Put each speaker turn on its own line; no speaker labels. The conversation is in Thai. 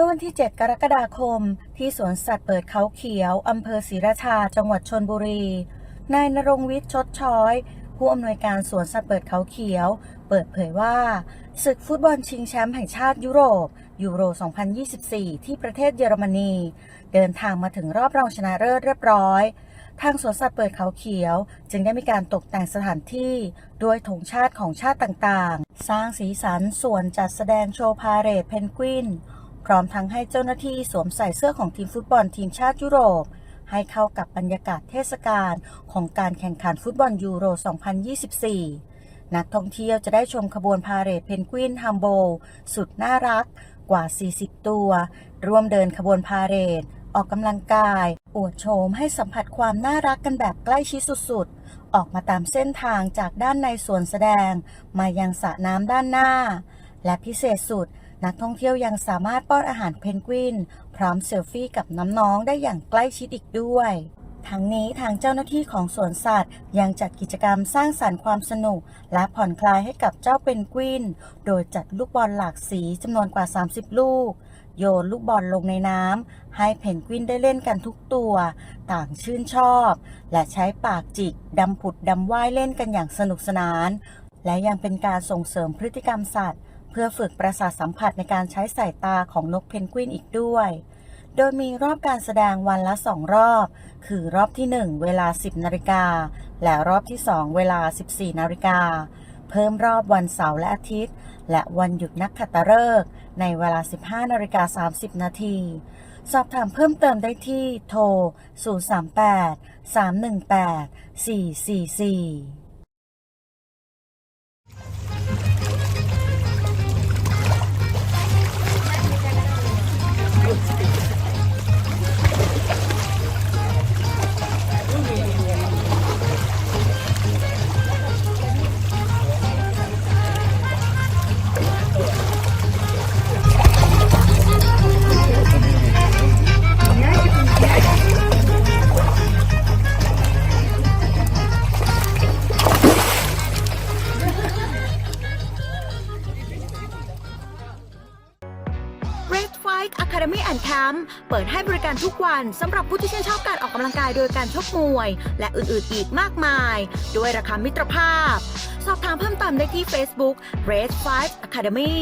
ื่อวันที่ 7 กรกฎาคม ที่สวนสัตว์เปิดเขาเขียว อำเภอศรีราชา จังหวัดชนบุรี นายนรงวิทย์ชดช้อย ผู้อำนวยการสวนสัตว์เปิดเขาเขียว เปิดเผยว่า ศึกฟุตบอลชิงแชมป์แห่งชาติยุโรป ยูโร 2024 ที่ประเทศเยอรมนี เดินทางมาถึงรอบรองชนะเลิศเรียบร้อย ทางสวนสัตว์เปิดเขาเขียว จึงได้มีการตกแต่งสถานที่ด้วยธงชาติของชาติต่างๆ สร้างสีสันส่วนจัดแสดงโชว์พาเหรดเพนกวิน ร้อมทั้งให้เจ้าหน้าที่สวมใส่เสื้อของทีมฟุตบอลทีมชาติยุโรป ให้เข้ากับบรรยากาศเทศกาลของการแข่งขันฟุตบอลยูโร 2024 นักท่องเที่ยวจะได้ชมขบวนพาเหรดเพนกวินฮัมโบลสุดน่ารักกว่า 40 ตัว ร่วมเดินขบวนพาเหรดออกกำลังกาย อวดโฉมให้สัมผัสความน่ารักกันแบบใกล้ชิดสุดๆ ออกมาตามเส้นทางจากด้านในสวนแสดง มายังสระน้ำด้านหน้า และพิเศษสุด นักท่องเที่ยวยังสามารถป้อนอาหารเพนกวิน พร้อมเซลฟี่กับน้องๆได้อย่างใกล้ชิดอีกด้วยทั้งนี้ทางเจ้าหน้าที่ของสวนสัตว์ ยังจัดกิจกรรมสร้างสรรค์ความสนุก และผ่อนคลายให้กับเจ้าเพนกวิน โดยจัดลูกบอลหลากสีจำนวนกว่า 30 ลูก โยนลูกบอลลงในน้ำให้เพนกวินได้เล่นกันทุกตัว ต่างชื่นชอบ และใช้ปากจิกดำผุดดำว่ายเล่นกันอย่างสนุกสนาน และยังเป็นการส่งเสริมพฤติกรรมสัตว์ เพื่อฝึกประสาทสัมผัสในการใช้สายตาของนกเพนกวินอีกด้วย โดยมีรอบการแสดงวันละ2รอบ คือรอบที่ 1 เวลา 10 นาฬิกา และรอบที่ 2 เวลา 14 นาฬิกา เพิ่มรอบวันเสาร์และอาทิตย์ และวันหยุดนักขัตฤกษ์ในเวลา 15 นาฬิกา 30 นาทีสอบถามเพิ่มเติมได้ที่โทร 038 318 444
Red Fight Academy and Camp เปิดให้บริการทุกวันสำหรับผู้ที่ชื่นชอบการออกกำลังกายโดยการชกมวย และอื่นๆอีกมากมาย ด้วยราคามิตรภาพ สอบถามเพิ่มเติมได้ที่ Facebook Red Fight Academy